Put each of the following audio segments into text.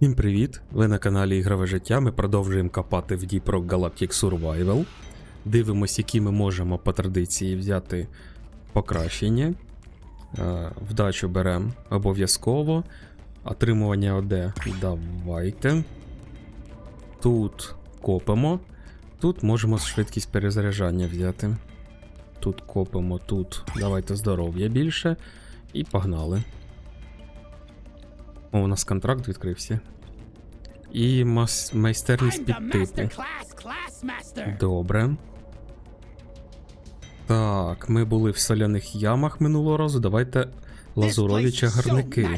Всім привіт! Ви на каналі Ігрове життя. Ми продовжуємо копати в Deep Rock Galactic Survival. Дивимось, які ми можемо по традиції взяти покращення. Е, Вдачу беремо обов'язково. Отримування ОД давайте. Тут копимо. Тут можемо швидкість перезаряджання взяти. Тут копимо, тут давайте здоров'я більше. І погнали. О, у нас контракт відкрився. І мас... майстерність підтипу. Добре. Так, ми були в соляних ямах минулого разу. Давайте лазурові чагарники.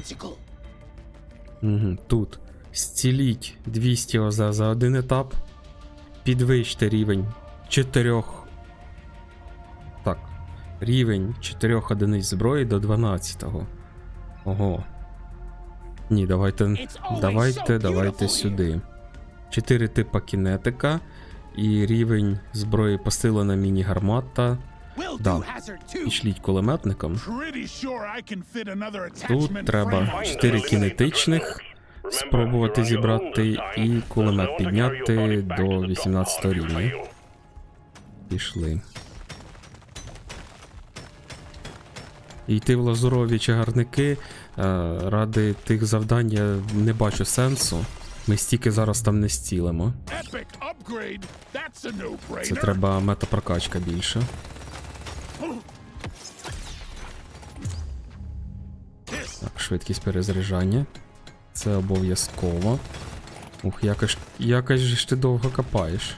Угу. Тут зціліть 200 ОЗ за один етап. Підвищте рівень 4. Так. Рівень 4 одиниць зброї до 12. Ого. Ні, давайте. Давайте, давайте сюди. 4 типа кінетика. І рівень зброї посилена міні-гармата. Да. Пішліть кулеметником. Тут треба frame. 4 кінетичних спробувати зібрати і кулемет підняти до 18 рівня. Пішли. І йти в лазурові чагарники ради тих завдань я не бачу сенсу. Ми стільки зараз там не no-brainer. Це треба метапрокачка більше. Так, швидкість перезаряджання. Це обов'язково. Ух, якось, якось ж ти довго копаєш.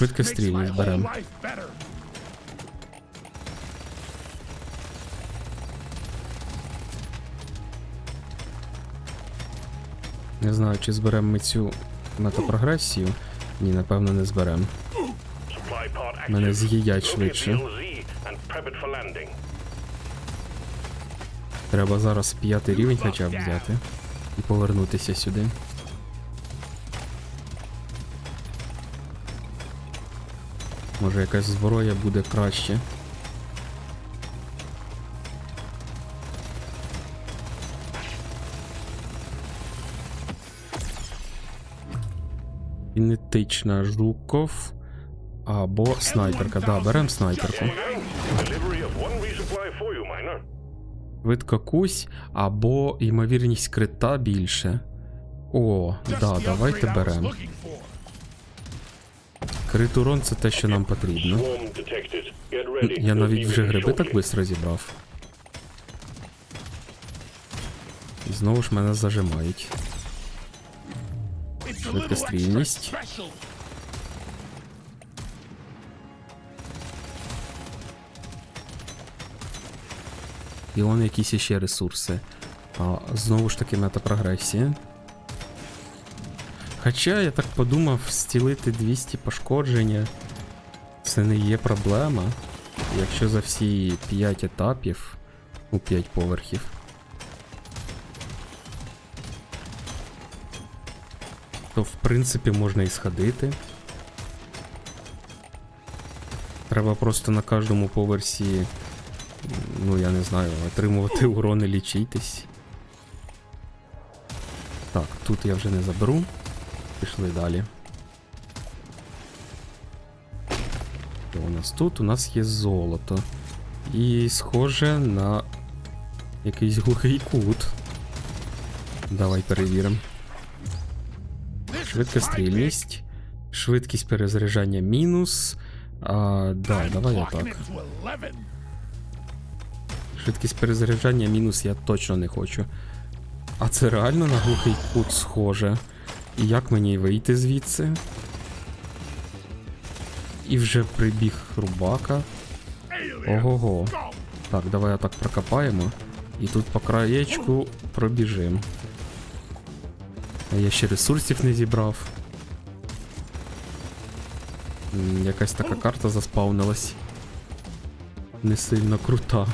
This Швидко makes my стрільність whole беремо. life better. Не знаю, чи зберемо ми цю метапрогресію. Ні, напевно, не зберемо. Мене з'їдять швидше. Треба зараз п'ятий рівень хоча б взяти. І повернутися сюди. Може якась зброя буде краще. Кінетична Жуков. Або снайперка. Да, беремо снайперку. Швидко кусь, або ймовірність крита більше. О, да, давайте беремо. Крит урон це те, що нам потрібно. Я навіть вже гриби так швидко зібрав. І знову ж мене зажимають. Extra Швидкострільність. І вон якісь іще ресурси. А, знову ж таки метапрогресія. Хоча я так подумав, стілити 200 пошкодження це не є проблема. Якщо за всі 5 етапів у 5 поверхів. То в принципі можна і сходити. Треба просто на кожному поверсі ну я не знаю, отримувати урони лічитись. Так, тут я вже не заберу. Пішли далі. Що у нас тут? У нас є золото. І схоже на якийсь глухий кут. Давай перевіримо. Швидка стрільність. Швидкість перезаряджання мінус. А, да, давай 11. Швидкість перезаряджання мінус я точно не хочу. А це реально на глухий кут схоже. І як мені вийти звідси? І вже прибіг рубака. Ого-го. Так, давай отак прокопаємо. І тут по краєчку пробіжим. А я ще ресурсів не зібрав. Якась така карта заспавнилась. Не сильно крута.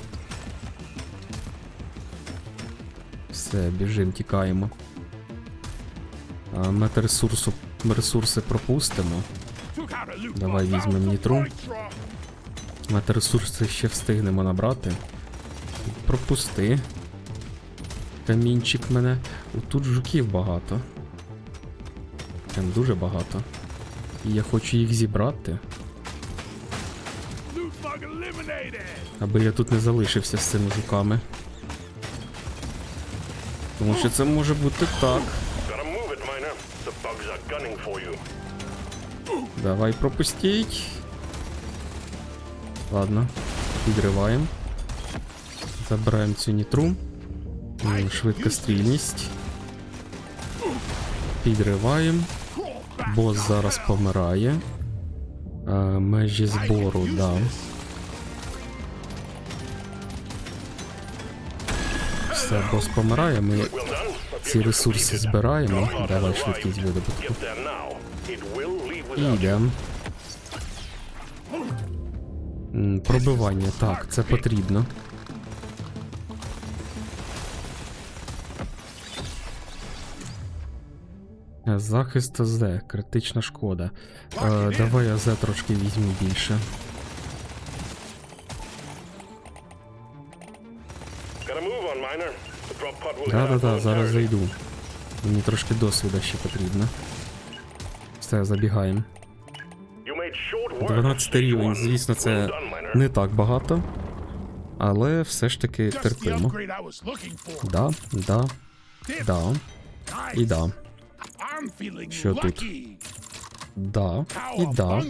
Все, біжим, тікаємо. А, метаресурсу ресурси пропустимо. Давай візьмемо нітру. Nitro. Метаресурси ще встигнемо набрати. Пропусти. Камінчик мене. Тут жуків багато. Прям дуже багато. І я хочу їх зібрати, аби я тут не залишився з цими жуками. Тому що це може бути так. Давай пропустіть. Ладно, підриваємо. Забираємо цю нітру. М, Швидкострільність. Підриваємо. Бос зараз помирає. Е, межі збору, да. Все, бос помирає, ми. Ці ресурси збираємо. Давай швидкість видобутку. І. Пробивання, так, це потрібно. Захист АЗ, критична шкода. Е, давай АЗ трошки візьму більше. Да-да-да, зараз зайду. Мені трошки досвіда ще потрібно. Все, забігаємо. You made short work. 12 рівень, звісно, це не так багато. Але все ж таки терпимо. Да, да, да, і да, Що тут? да, і да.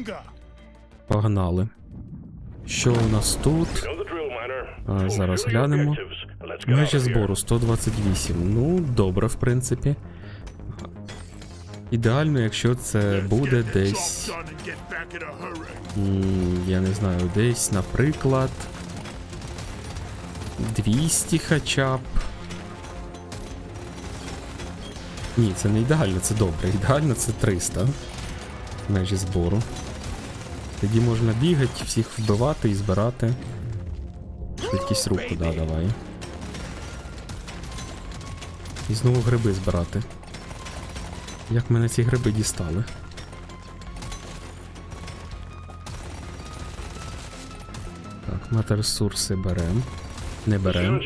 Погнали. Що у нас тут? А, зараз глянемо. Межі here. збору 128. Ну, добре, в принципі. Ідеально, якщо це буде десь. Я не знаю, десь, наприклад. 200 хоча б. Ні, це не ідеально, це добре. Ідеально це 300. Межі збору. Тоді можна бігати, всіх вбивати і збирати. Швидкість руху, да, давай. І знову гриби збирати. Як мене ці гриби дістали? Так, метаресурси берем. Не берем.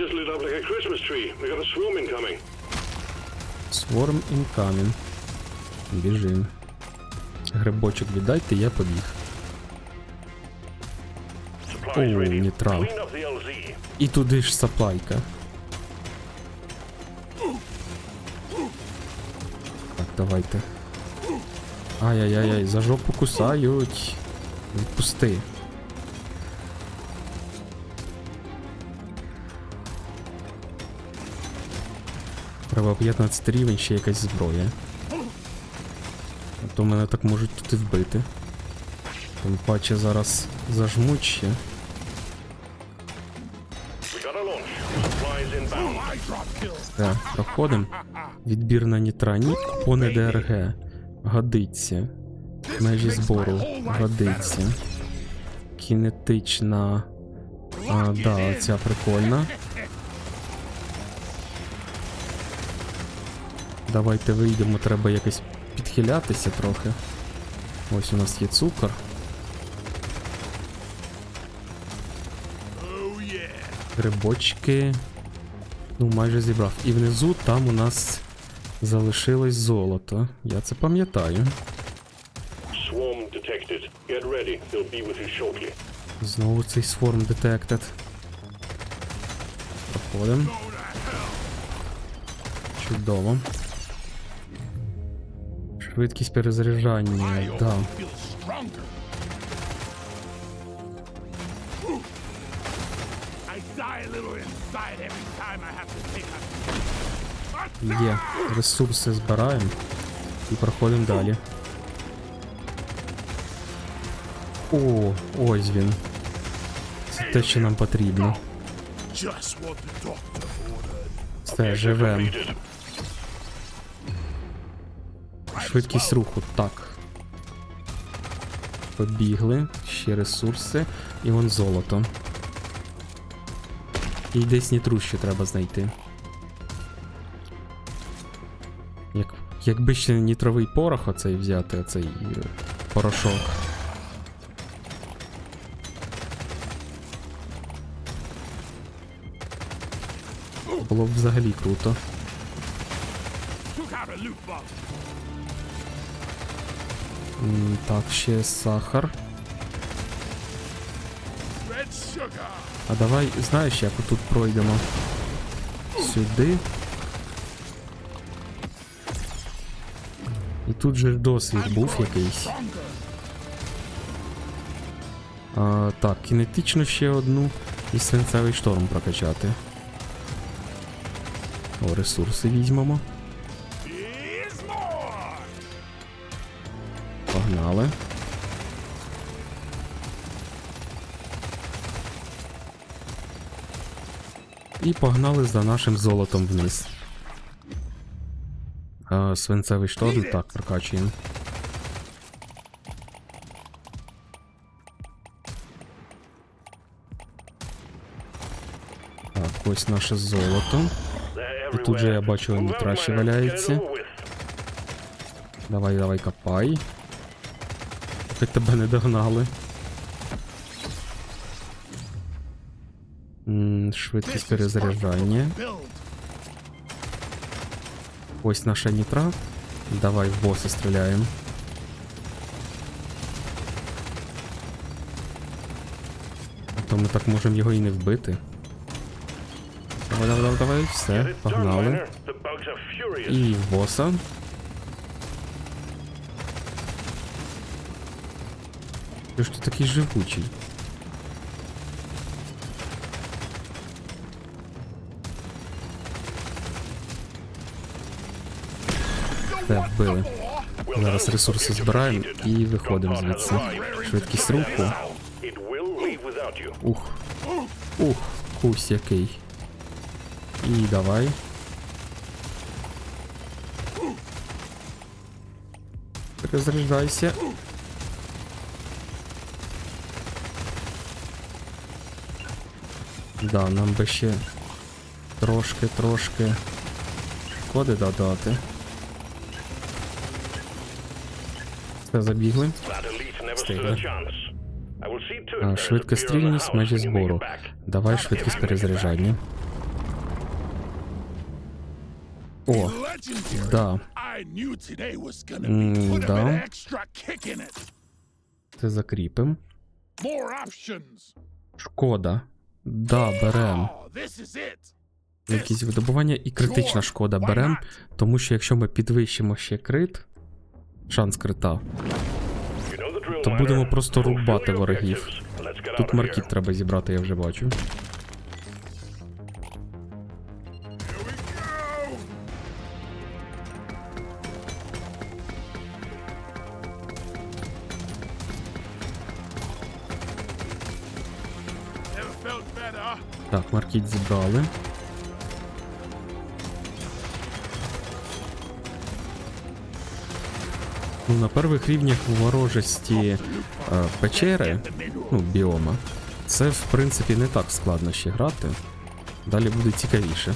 Swarm incoming. Біжим. Грибочок віддайте, я побіг. Supplies О, ready. нітра. Clean up the LZ. І туди ж саплайка. Давайте. Ай-яй-яй, за жопу кусають. Відпусти. Треба 15 рівень, ще якась зброя. А то мене так можуть тут і вбити. Тим паче зараз зажмуть ще. Так, проходимо. Відбір на нітрані, поне ДРГ. Годиться. Межі збору. Годиться. Кінетична. А, да, ця прикольна. Давайте вийдемо, треба якось підхилятися трохи. Ось у нас є цукор. Грибочки. Ну, майже зібрав. І внизу там у нас залишилось золото. Я це пам'ятаю. Swarm detected. Get ready. They'll be with you shortly. Знову цей сформ detected. Проходимо. Чудово. Швидкість перезаряджання, да. I die a little inside every time I have to take a Є. Ресурси збираємо і проходимо далі. О, ось він. Це те, що нам потрібно. Все, живем. Швидкість руху, так. Побігли, ще ресурси, і вон золото. І десь нітру ще треба знайти. Якби ще нітровий порох оцей взяти, оцей е, порошок. Було б взагалі круто. Так, ще сахар. А давай, знаєш, як отут пройдемо. Сюди. Тут же досвід був якийсь. А, так, кінетично ще одну і свинцевий шторм прокачати. О, ресурси візьмемо. Погнали. І погнали за нашим золотом вниз. А, свинцевий шторм, так, прокачуємо. Так, ось наше золото. І тут же я бачу, Move нітра ще валяється. Давай, давай, копай. Хоч тебе не догнали. М, Швидкість перезаряджання. Ось наша нітра. Давай в боса стріляємо. А то ми так можемо його і не вбити. Давай, давай, давай, давай, все, погнали. І в боса. Ти ж ти такий живучий. Все, вбили. Зараз ресурси збираємо і виходимо звідси. Швидкість руху. Ух. Ух, кусь який. І давай. Перезаряджайся. Да, нам би ще трошки, трошки шкоди додати. А, there's a швидкострільність межі збору. Давай швидкість перезаряджання. О, да. Да. Це закріпим. Шкода. Да, берем. Якісь видобування і критична шкода берем, тому що якщо ми підвищимо ще крит, шанс крита, то будемо просто рубати ворогів. Тут маркіт треба зібрати, я вже бачу. Так, маркіт зібрали. Ну, на перших рівнях ворожості е, печери, ну, біома, це в принципі не так складно ще грати. Далі буде цікавіше.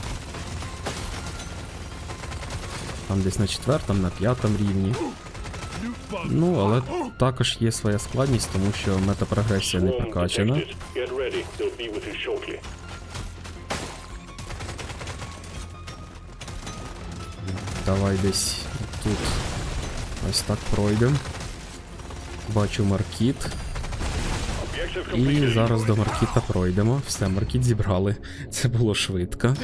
Там десь на четвертому, на п'ятому рівні. Ну, але також є своя складність, тому що метапрогресія не shortly. Давай десь тут ось так пройдемо. Бачу маркіт. І зараз до маркіта пройдемо. Все, маркіт зібрали. Це було швидко.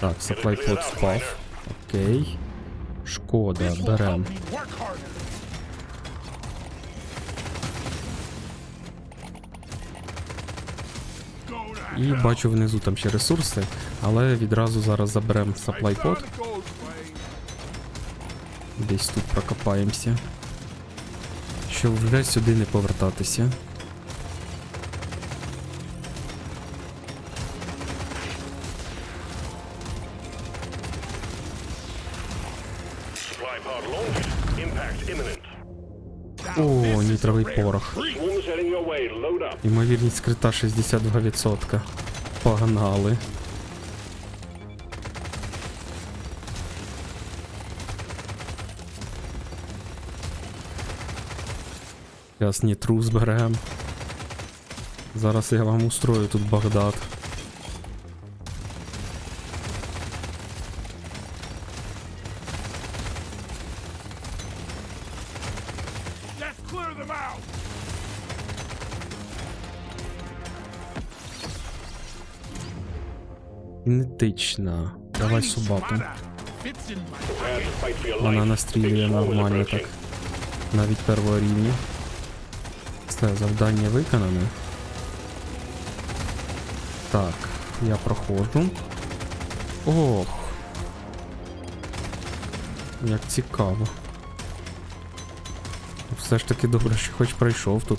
Так, supply pod спав. Окей. Шкода, берем. І бачу внизу там ще ресурси, але відразу зараз заберемо vein. Десь тут прокопаємося. Щоб вже сюди не повертатися. О, нітровий порох. Load крита 62%. Погнали. Зараз нітру зберемо. Зараз я вам устрою тут Багдад. Генетична. Давай your Вона настрілює нормально так. Навіть первого рівня. Все, завдання виконане. Так, я проходжу. Ох. Як цікаво. Все ж таки добре, що хоч пройшов тут.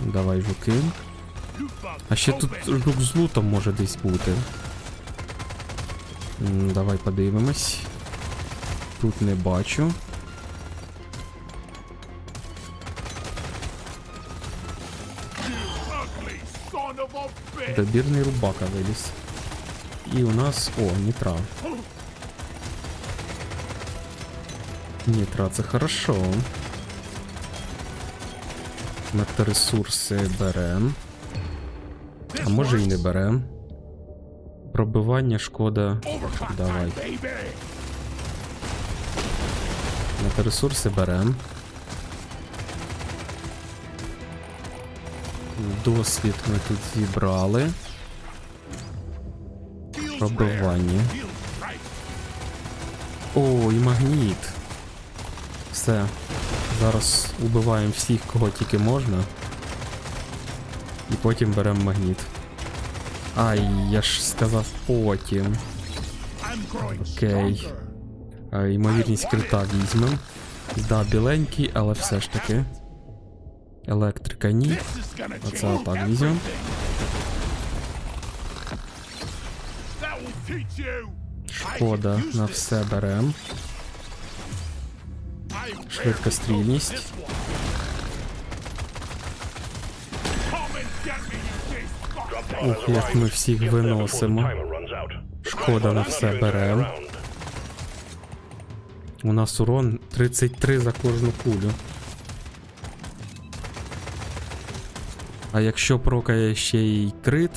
Давай жуки. А ще тут жук з лутом може десь бути. Давай подивимось. Тут не бачу. Добірний рубака виліз. І у нас. О, нітра. Нітра, це хорошо. Метаресурси берем. А може і не берем. Пробивання шкода. Давай. Метаресурси берем. Досвід ми тут зібрали. Пробивання. О, і магніт. Все. Зараз убиваємо всіх, кого тільки можна. І потім беремо магніт. Ай, я ж сказав потім. Окей. А, ймовірність крита візьмем. Да, біленький, але все ж таки. Електрика That will teach you. Шкода, на все берем. Швидкострільність. Ух, як ми всіх виносимо. Шкода на все берем. У нас урон 33 за кожну кулю. А якщо прокає ще й крит,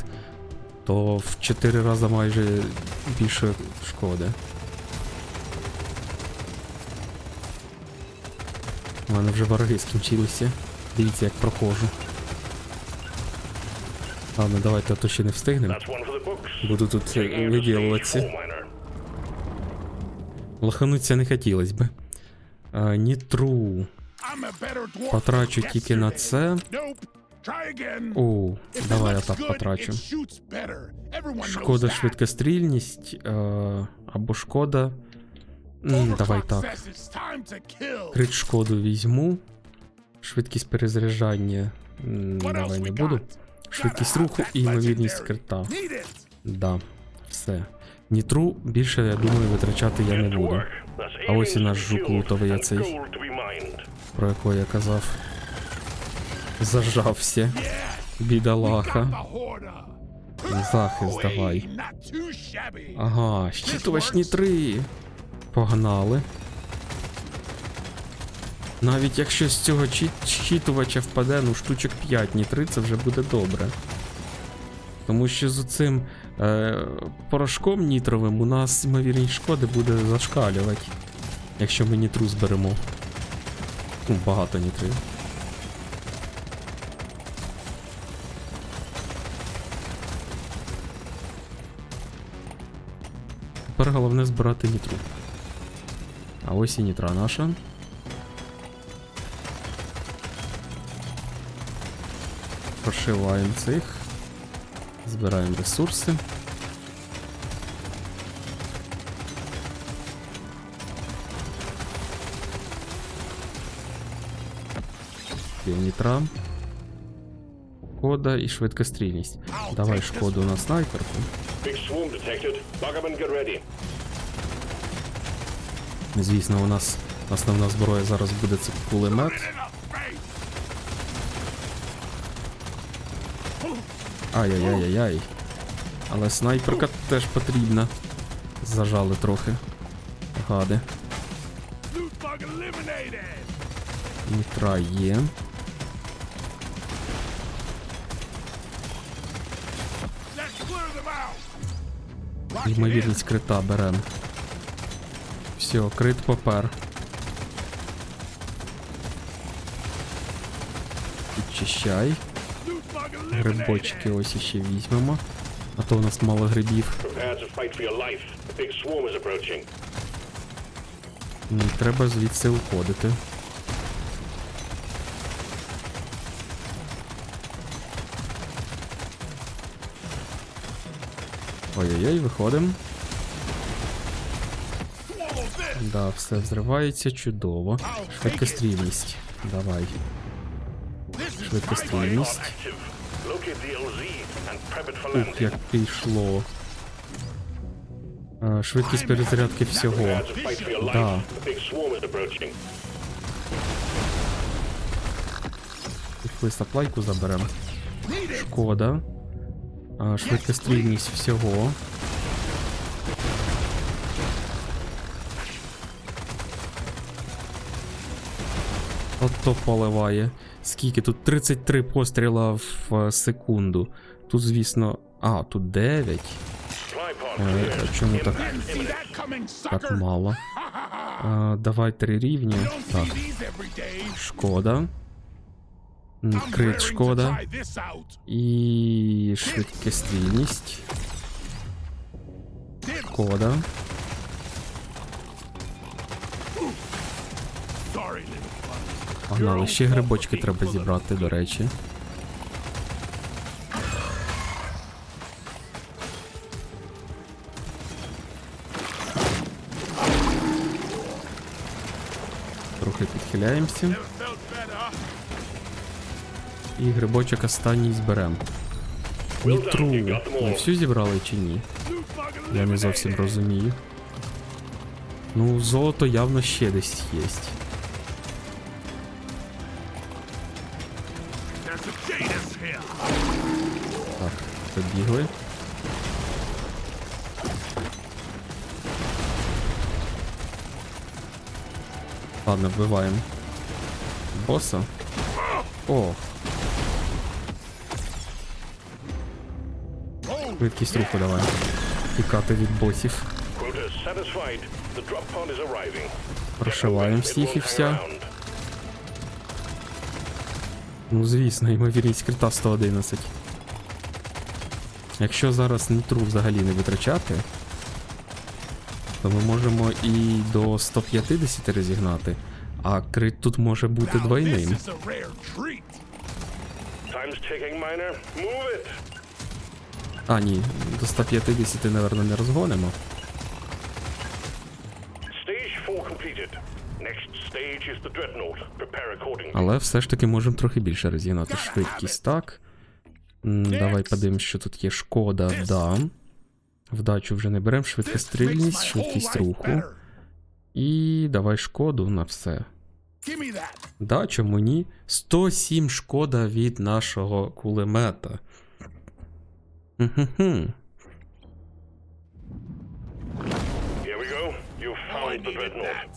то в 4 рази майже більше шкоди. У мене вже вороги скінчилися. Дивіться, як проходжу. Ладно, давайте, а то ще не встигнемо. Буду тут you виділуватися. Лохануться не хотілось би. А, нітру. Потрачу тільки на це. О, давай я так потрачу. Шкода швидкострільність, е, або шкода. М, давай так. Крит шкоду візьму. Швидкість перезаряджання. м, Давай не буду. Швидкість руху і ймовірність крита. Да, все. Нітру більше, я думаю, витрачати я не буду. А ось і наш жук лутовий оцей. Про якого я казав. Зажався. Бідолаха. Захист давай. Ага, щитувач нітри. Погнали. Навіть якщо з цього щитувача впаде, ну штучок 5 нітри, це вже буде добре. Тому що з цим е, порошком нітровим у нас ймовірність шкоди буде зашкалювати. Якщо ми нітру зберемо. Ну, багато нітри. головне збирати нітру. А ось і нітра наша. Прошиваємо цих. Збираємо ресурси. Є нітра. Шкода і швидкострільність. Давай шкоду на снайперку. Звісно, у нас основна зброя зараз буде це кулемет. Ай-яй-яй-яй-яй. Але снайперка теж потрібна. Зажали трохи. Гади. Нітра є. Ймовірність крита берем. Все, крит попер. Підчищай. Грибочки ось іще візьмемо. А то у нас мало грибів. М, Треба звідси уходити. Ой-ой-ой, виходимо. Да, все взривається чудово. Швидкострільність. Давай. Швидкострільність. Ух, як пішло. Е, Швидкість перезарядки всього. Да. Пішли саплайку заберемо. Шкода. А, швидкострільність всього. Ото поливає. Скільки тут 33 постріла в е, секунду. Тут, звісно. А, тут 9. Е, чому так, так мало? А, давай три рівні. Так, шкода. Крит шкода. І швидкострільність. Шкода. Погнали, ще грибочки треба зібрати, до речі. Трохи підхиляємося. І грибочок останній зберем. Нітру. Ми всю зібрали чи ні? Я не зовсім розумію. Ну, золото явно ще десь є. Побігли. Ладно, вбиваємо. Боса. О, швидкість руху давай. Тікати від босів. Прошиваємо всіх і вся. Ну, звісно, ймовірність крита 111. Якщо зараз нітру взагалі не витрачати, то ми можемо і до 150 розігнати, а крит тут може бути двойним. А, ні, до 150, напевно, не розгонимо. Stage 4 completed. Next stage is the dreadnought. Prepare accordingly. Але все ж таки можемо трохи більше розігнати. Швидкість, так. Давай подивимось, що тут є. Шкода, да. Вдачу вже не беремо, швидкострільність, швидкість руху. І давай шкоду на все. Да, чому ні? 107 шкода від нашого кулемета. Here we go. You found the dreadnought.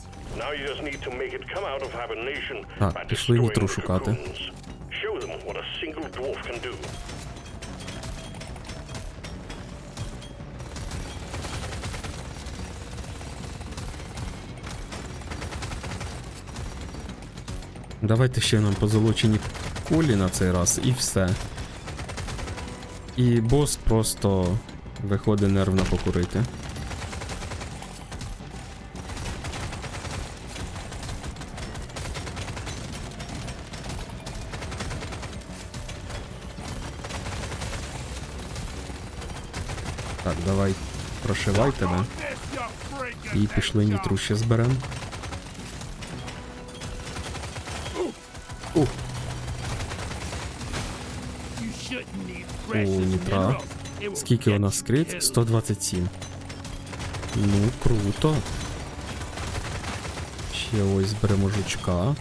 Так, пішли нітру шукати. Давайте ще нам позолочені кулі на цей раз і все. І бос просто виходить нервно покурити. Так, давай прошивай тебе. І пішли нітру ще зберем. Ух, О, нітра. Скільки у нас скрит? killed. 127. Ну, круто. Ще ось зберемо жучка.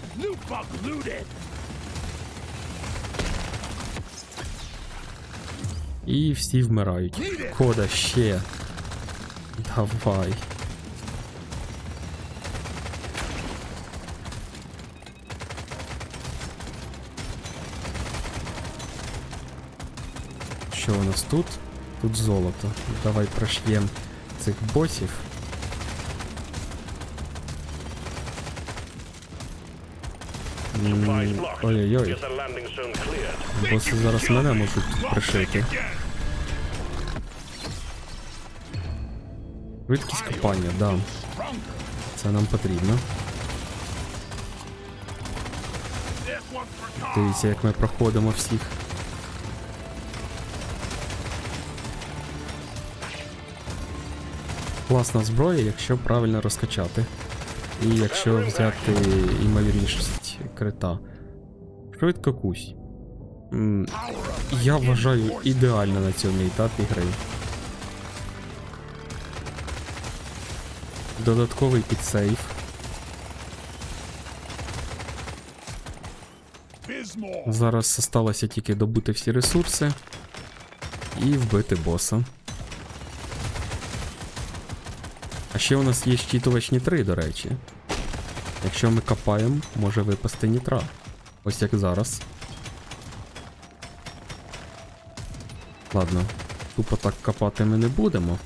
І всі вмирають. Кода ще. Давай. Що у нас тут? Тут золото. Давай прош'єм цих босів. Ой-ой-ой. Боси зараз мене можуть пришити. Швидкість копання, да. Це нам потрібно. Дивіться, як ми проходимо всіх. Класна зброя, якщо правильно розкачати. І якщо взяти імовірність крита. Швидко кусь. Я вважаю ідеально на цьому етапі гри. Додатковий. Bismore. Зараз залишилося тільки добути всі ресурси і вбити боса. А ще у нас є щитувач нітри, до речі. Якщо ми копаємо, може випасти нітра. Ось як зараз. Ладно, тупо так копати ми не будемо.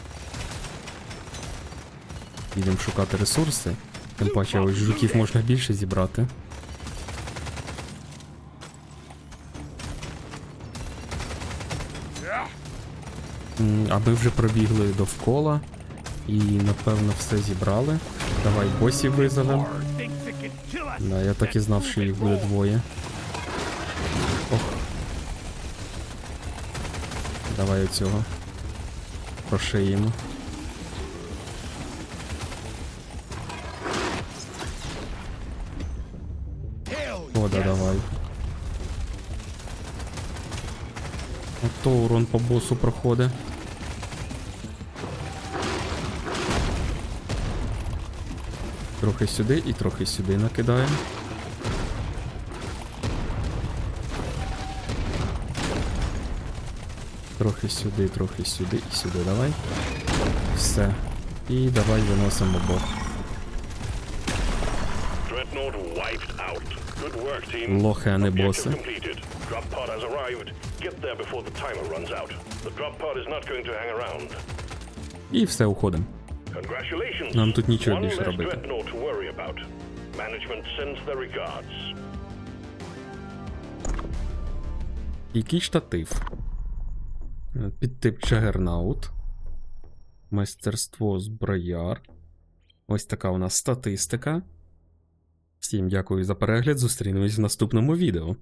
Їдемо шукати ресурси. Тим паче ось жуків можна більше зібрати. Yeah. М, А ми вже пробігли довкола і напевно все зібрали. Давай босів визовемо. Да, я так і знав, що їх буде двоє. Ох. Давай оцього. Прошиємо. 100 урон по боссу проходить. Трохи сюди і трохи сюди накидаємо. Трохи сюди, трохи сюди і сюди давай. Все. І давай виносимо бот. Лохи, а не боси. Drop pod has arrived. Get there before the timer runs out. The drop pod is not going to hang around. І все, уходимо. Congratulations. Нам тут нічого більше робити. to worry about. Management sends their regards. Який штатив? Е, Підтип Джагернаут. Майстерство зброяр. Ось така у нас статистика. Всім дякую за перегляд. Зустрінемось в наступному відео.